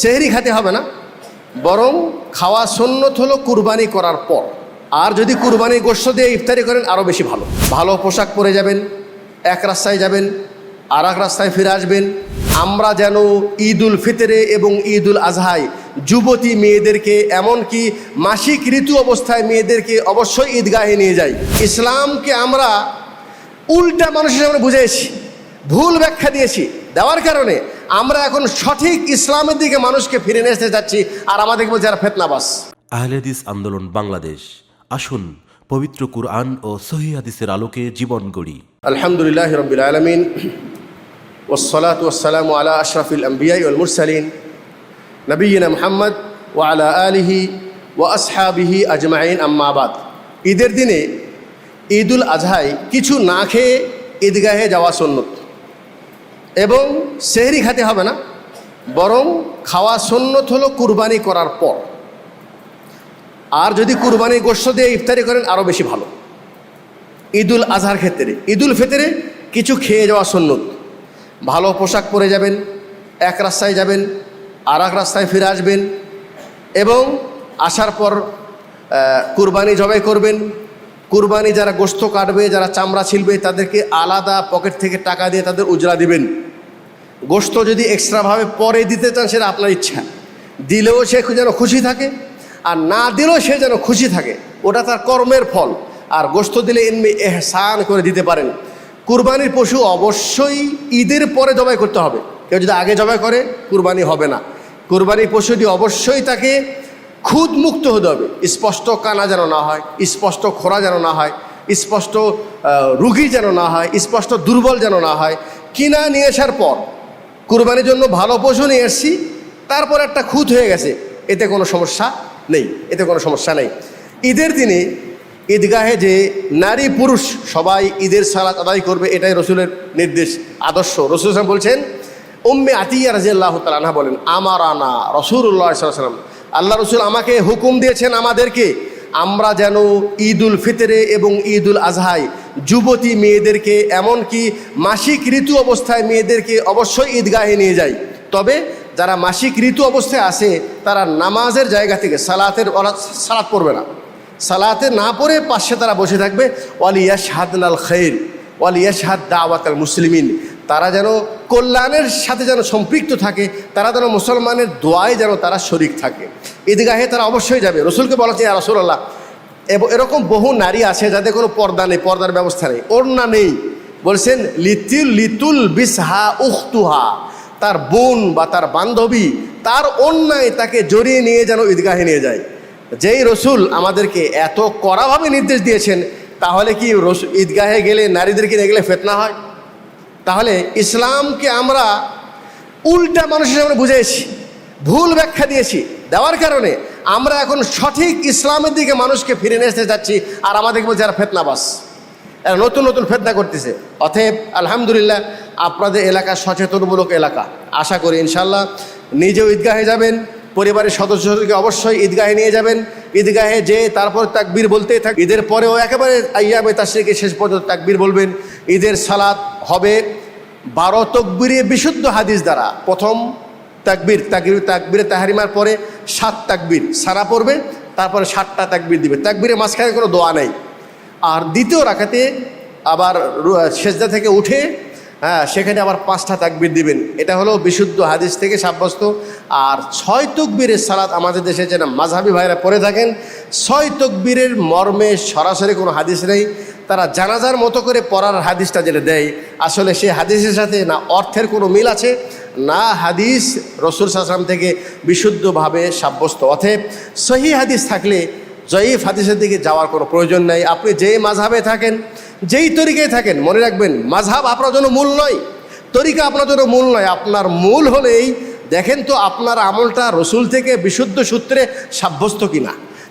সেহরি খেতে হবে না। বরং খাওয়া সন্ন্যত হলো কুরবানি করার পর। আর যদি কুরবানি গোস্ত দিয়ে ইফতারি করেন আরও বেশি ভালো। ভালো পোশাক পরে যাবেন, এক রাস্তায় যাবেন আর এক রাস্তায় ফিরে আসবেন। আমরা যেন ঈদ উল ফিতরে এবং ঈদ উল আজহায় যুবতী মেয়েদেরকে, এমনকি মাসিক ঋতু অবস্থায় মেয়েদেরকে অবশ্যই ঈদগাহে নিয়ে যাই। ইসলামকে আমরা উল্টা মানুষের সামনে বুঝেছি ভুল ব্যাখ্যা দিয়েছি। দেওয়ার কারণে আমরা এখন সঠিক ইসলামের দিকে মানুষকে ফিরে নিয়ে আসতে যাচ্ছি আর আমাদের বলছে আর ফেতনাবাস। আহলেদিস আন্দোলন বাংলাদেশ। আসুন পবিত্র কুরআন ও সহি হাদিসের আলোকে জীবন গড়ি। আলহামদুলিল্লাহ রবিল আলমিন ওসলাত ওসালাম আলা আশরাফিল আম্বিয়াই ওল মুরসালিন নবীনা মোহাম্মদ ও আলা আলিহি ও আসহাবিহি আজমাইন আম্মাবাদ ঈদের দিনে ঈদুল আজহায় কিছু না খেয়ে ঈদগাহে যাওয়া সন্ন্যত এবং সেহরি খেতে হবে না, বরং খাওয়া সন্ন্যত হলো কুরবানি করার পর। আর যদি কুরবানি গোস্ত দিয়ে ইফতারি করেন আরও বেশি ভালো। ঈদুল আজহার ক্ষেত্রে, ঈদুল ফেতরে কিছু খেয়ে যাওয়া সন্ন্যত ভালো পোশাক পরে যাবেন, এক রাস্তায় যাবেন আর এক রাস্তায় ফিরে আসবেন এবং আসার পর কুরবানি জবাই করবেন কুরবানি যারা গোস্ত কাটবে, যারা চামড়া ছিলবে, তাদেরকে আলাদা পকেট থেকে টাকা দিয়ে তাদের উজরা দিবেন। গোস্ত যদি এক্সট্রাভাবে পরে দিতে চান, সেটা আপনার ইচ্ছা। দিলেও সে যেন খুশি থাকে, আর না দিলেও সে যেন খুশি থাকে, ওটা তার কর্মের ফল। আর গোস্ত দিলে এমনি এহসান করে দিতে পারেন। কুরবানির পশু অবশ্যই ঈদের পরে জবাই করতে হবে। কেউ যদি আগে জবাই করে, কুরবানি হবে না। কুরবানির পশুটি অবশ্যই তাকে খুদ মুক্ত হতে হবে। স্পষ্ট কানা যেন না হয়, স্পষ্ট খোরা যেন না হয়, স্পষ্ট রুগী যেন না হয়, স্পষ্ট দুর্বল যেন না হয়। কিনা নিয়ে আসার পর, কুরবানির জন্য ভালো পশু নিয়ে এসছি, তারপর একটা খুঁত হয়ে গেছে। এতে কোনো সমস্যা নেই, এতে কোনো সমস্যা নেই। ঈদের দিনে ঈদগাহে যে নারী পুরুষ সবাই ঈদের সালাত আদায় করবে, এটাই রসুলের নির্দেশ, আদর্শ। রসুল বলছেন উম্মে আতিয়া রাজিয়াল্লাহ তালাহা বলেন আমার আনা রসুল্লাহ সাল্লাম আল্লাহ রসুল আমাকে হুকুম দিয়েছেন আমাদেরকে, আমরা যেন ঈদ উল ফিতরে এবং ঈদ উল আজহায় যুবতী মেয়েদেরকে, এমনকি মাসিক ঋতু অবস্থায় মেয়েদেরকে অবশ্যই ঈদগাহে নিয়ে যাই। তবে যারা মাসিক ঋতু অবস্থায় আসে, তারা নামাজের জায়গা থেকে সালাতের সালাত পড়বে না। সালাতে না পড়ে পাশে তারা বসে থাকবে ওয়ালিয়া শাহাদনাল খৈর ওয়ালিয়া শাহাদ দাওয়াত মুসলিমিন। তারা যেন কল্যাণের সাথে যেন সম্পৃক্ত থাকে, তারা যেন মুসলমানের দোয়ায় যেন তারা শরিক থাকে। ঈদগাহে তারা অবশ্যই যাবে। রসুলকে বলা যায় রসুল্লাহ এবং এরকম বহু নারী আছে যাদের কোনো পর্দা নেই, পর্দার ব্যবস্থা নেই, ওড়না নেই। বলছেন, লিতুল লিতুল বিসহা উখতুহা। তার বোন বা তার বান্ধবী তার অন্যায় তাকে জড়িয়ে নিয়ে যেন ঈদগাহে নিয়ে যায়। যেই রসুল আমাদেরকে এত কড়াভাবে নির্দেশ দিয়েছেন, তাহলে কি ঈদগাহে গেলে নারীদেরকে নিয়ে গেলে ফেতনা হয়? তাহলে ইসলামকে আমরা উল্টা মানুষের সামনে বুঝেছি ভুল ব্যাখ্যা দিয়েছি। দেওয়ার কারণে আমরা এখন সঠিক ইসলামের দিকে মানুষকে ফিরে নিয়ে আসতে যাচ্ছি আর আমাদেরকে বলছে আর ফেতনাবাস। এরা নতুন নতুন ফেতনা করতেছে। অতএব আলহামদুলিল্লাহ আপনাদের এলাকা সচেতনমূলক এলাকা। আশা করি ইনশাল্লাহ নিজেও ঈদগাহে যাবেন, পরিবারের সদস্যদেরকে অবশ্যই ঈদগাহে নিয়ে যাবেন। ঈদগাহে যে তারপর তাকবীর বলতেই থাক, ঈদের পরেও একেবারে আইয়ামে তাশ্রিকে শেষ পর্যন্ত তাকবীর বলবেন। ঈদের সালাত হবে বারো তকবিরে বিশুদ্ধ হাদিস দ্বারা। প্রথম তাকবীর, তাকবির, তাকবীরে তাহারিমার পরে সাত তাকবীর। সারা পড়বে, তারপরে সাতটা তাকবীর দিবে। তাকবীরে মাঝখানে কোনো দোয়া নেই। আর দ্বিতীয় রাখাতে আবার সেজদা থেকে উঠে হ্যাঁ সেখানে আবার পাঁচটা তাকবীর দিবেন। এটা হলো বিশুদ্ধ হাদিস থেকে সাব্যস্ত। আর ছয় তকবীরের সালাত আমাদের দেশে যেন মাঝহাবি ভাইরা পড়ে থাকেন, ছয় তকবীরের মর্মে সরাসরি কোনো হাদিস নেই। তারা জানাজার মতো করে পড়ার হাদিসটা যেটা দেয়। আসলে সেই হাদিসের সাথে না অর্থের কোনো মিল আছে? না হাদিস রসুল সাসলাম থেকে বিশুদ্ধভাবে সাব্যস্ত। অথব সহি হাদিস থাকলে, জয়ীফ হাদিসের দিকে যাওয়ার কোনো প্রয়োজন নেই। আপনি যেই মাঝহাবে থাকেন, যেই তরিকায় থাকেন, মনে রাখবেন মাঝহাব আপনার জন্য মূল নয়। তরিকা আপনার জন্য মূল নয়। আপনার মূল হলেই দেখেন তো আপনার আমলটা রসুল থেকে বিশুদ্ধ সূত্রে সাব্যস্ত কিনা।